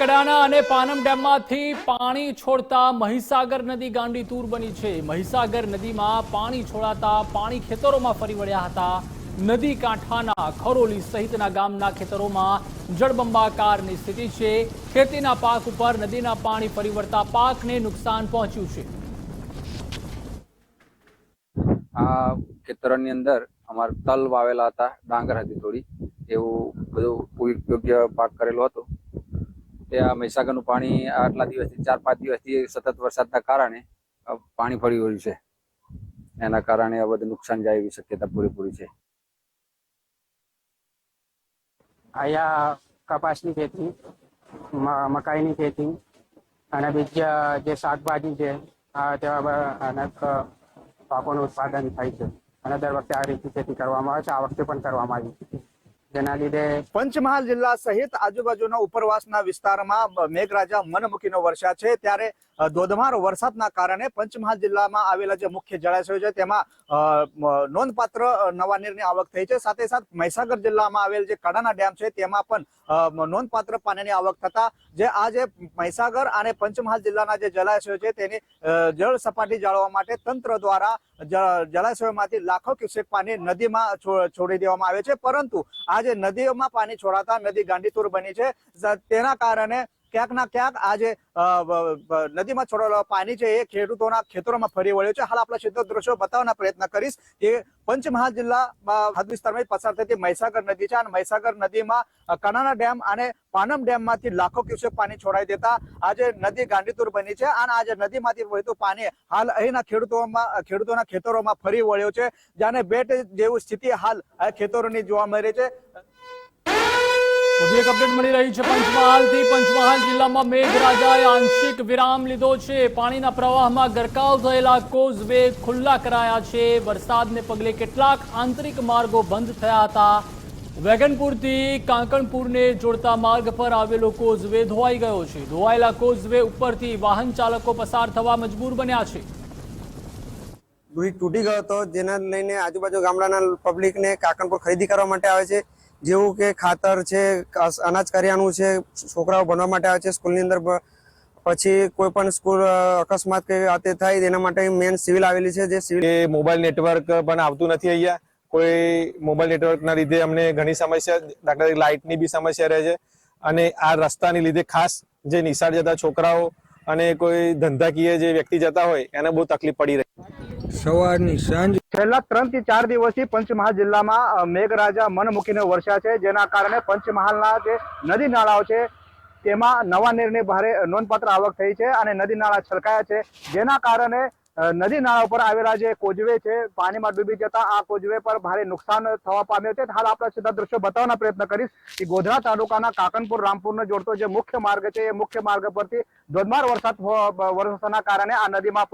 કડાણા અને પાનમ ડેમમાંથી પાણી છોડતા મહીસાગર નદી ગાંડી તૂર બની છે. મહીસાગર નદીમાં પાણી છોડાતા પાણી ખેતરોમાં ફરી વળ્યા હતા. નદી કાંઠાના ખરોલી સહિતના ગામના ખેતરોમાં જળબંબાકારની સ્થિતિ છે. ખેતીના પાક ઉપર નદીના પાણી ફરી પાકને નુકસાન પહોંચ્યું છે. આ ખેતરોની અંદર અમારે તલ વાવેલા હતા, ડાંગર હતી થોડી. એવું બધું યોગ્ય પાક કરેલો હતો. ત્યાં મહીસાગરનું પાણી આટલા દિવસથી, ચાર, પાંચ દિવસથી સતત વરસાદના કારણે પાણી ફરી વળ્યું છે. એના કારણે આ બધું નુકસાન જાય એવી શક્યતા પૂરેપૂરી છે. અહીંયા કપાસની ખેતી મકાઈની ખેતી અને બીજા જે શાકભાજી છે, આ તેવા અનેક પાકોનું ઉત્પાદન થાય છે. અને દર વખતે આ રીતની ખેતી કરવામાં આવે છે, આ વખતે પણ કરવામાં આવી છે. જેના લીધે પંચમહાલ જિલ્લા સહિત આજુબાજુના ઉપરવાસના વિસ્તારમાં મેઘરાજા મનમુખીનો વરસાદ છે. ત્યારે ધોધમાર વરસાદના કારણે પંચમહાલ જિલ્લામાં આવેલા જે મુખ્ય જળાશયો છે, તેમાં નોંધપાત્ર નવા નીરની આવક થઈ છે. સાથે સાથે મહીસાગર જિલ્લામાં આવેલ જે કડાના ડેમ છે, તેમાં પણ નોંધપાત્ર પાણીની આવક થતા, જે આ જે મહીસાગર અને પંચમહાલ જિલ્લાના જે જળાશયો છે, તેની જળ સપાટી જાળવવા માટે તંત્ર દ્વારા જળાશયોમાંથી લાખો ક્યુસેક પાણી નદીમાં છોડી દેવામાં આવે છે. પરંતુ આજે નદીઓમાં પાણી છોડાતા નદી ગાંડીતુર બની છે. તેના કારણે ક્યાંક ના ક્યાંક આ જે અ, બ- બ- નદીમાં છોડેલો પાણી છે એ ખેડૂતોના ખેતરોમાં ફરી વળ્યો છે. હાલ આપણા ક્ષેત્ર દ્રશ્યો બતાવવાના પ્રયત્ન કરીશ કે પંચમહાલ જિલ્લામાં હદ વિસ્તારમાં પસાર થતી મહીસાગર નદી છે. અને મહીસાગર નદીમાં કનાના ડેમ અને પાનમ ડેમમાંથી લાખો ક્યુસેક પાણી છોડાઈ દેતા આજે નદી ગાંડીતુર બની છે. અને આજે નદીમાંથી વહેતું પાણી હાલ અહીંના ખેડૂતોમાં ખેડૂતોના ખેતરોમાં ફરી વળ્યો છે. જાણે બેટ જેવું સ્થિતિ હાલ ખેતરોની જોવા મળી છે. એક અપડેટ મળી રહી છે પંચમહાલથી. પંચમહાલ જિલ્લામાં મેઘરાજાએ આંશિક વિરામ લીધો છે. પાણીના પ્રવાહમાં ગરકાવ થયેલા કોઝવે ખુલ્લા કરાયા છે. વરસાદને પગલે કેટલાક આંતરિક માર્ગો બંધ થયા હતા. વેગનપુરથી કાંકણપુરને જોડતા માર્ગ પર આવેલો કોઝવે ધોવાઈ ગયો છે. ધોવાયેલા કોઝવે ઉપરથી વાહન ચાલકો પસાર થવા મજબૂર બન્યા છે. બ્રિજ તૂટી ગયો હતો. જેના લઈને આજુબાજુ ગામડાના પબ્લિકને કાંકણપુર ખરીદી કરવા માટે આવે છે. જેવું કે ખાતર છે અનાજ કર્યાનું છે, છોકરાઓ ભણવા માટે આવે છે, સ્કૂલની અંદર પછી કોઈ પણ સ્કૂલ અકસ્માત કે આતે થાય, તેના માટે મેન સિવિલ આવેલી છે, જે સિવિલ મોબાઈલ નેટવર્ક પણ આવતું નથી અહીંયા. કોઈ મોબાઈલ નેટવર્કના લીધે અમને ઘણી સમસ્યા, દાખલા તરીકે લાઇટની બી સમસ્યા રહે છે. અને આ રસ્તાની લીધે ખાસ જે નિશાળ જતા છોકરાઓ અને કોઈ ધંધાકીય જે વ્યક્તિ જતા હોય, એને બહુ તકલીફ પડી રહી. છેલ્લા ત્રણથી ચાર દિવસથી પંચમહાલ જિલ્લામાં મેઘરાજા મન મૂકીને વરસ્યા છે, જેના કારણે પંચમહાલના જે નદી નાળાઓ છે, તેમાં નવા નીરની ભારે નોંધપાત્ર આવક થઈ છે અને નદી નાળા છલકાયા છે. જેના કારણે નદી નાળા ઉપર આવેલા જે કોજવે છે, પાણીમાં ડૂબી જતા આ કોજવે પર ભારે નુકસાન થવા પામ્યો છે. હાલ આપણે સીધા દ્રશ્યો બતાવવાના પ્રયત્ન કરીશ કે ગોધરા તાલુકાના કાકનપુર, રામપુરને જોડતો જે મુખ્ય માર્ગ છે, એ મુખ્ય માર્ગ પરથી ધોધમાર વરસાદ વરસવાના કારણે આ નદીમાં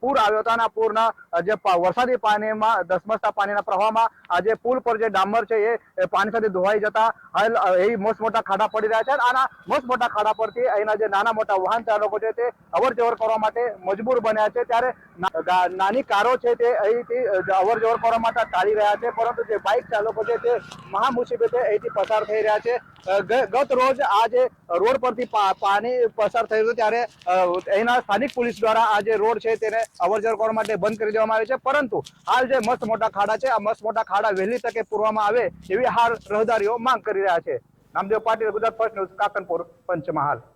પૂર આવ્યો હતો અને પૂરના જે વરસાદી પાણીમાં, ધસમસતા પાણીના પ્રવાહમાં આ જે પુલ પર જે ડામર છે એ પાણી સાથે ધોવાઈ જતા હાલ એ મોટા ખાડા પડી રહ્યા છે આના મસ્ત મોટા ખાડા પરથી અહીંના જે નાના મોટા વાહન ચાલકો છે તે અવર જવર કરવા માટે મજબૂર બન્યા છે. ત્યારે નાની કારો છે તે અહીંથી અવરજવર અવર જવર કરવા માટે ટાળી રહ્યા છે, પરંતુ જે બાઇક ચાલકો છે તે મહા મુસીબતે અહીંથી પસાર થઈ રહ્યા છે. ગત રોજ આ જે રોડ પરથી પાણી પસાર થયું હતું ત્યારે એના સ્થાનિક પોલીસ દ્વારા આ જે રોડ છે તેને અવર જવર કરવા માટે બંધ કરી દેવામાં આવે છે. પરંતુ હાલ જે મસ્ત મોટા ખાડા છે, આ મસ્ત મોટા ખાડા વહેલી તકે પૂરવામાં આવે એવી હાલ રહદારીઓ માંગ કરી રહ્યા છે. Namdev Patil, Gujarat first news Kakanpur Panchmahal.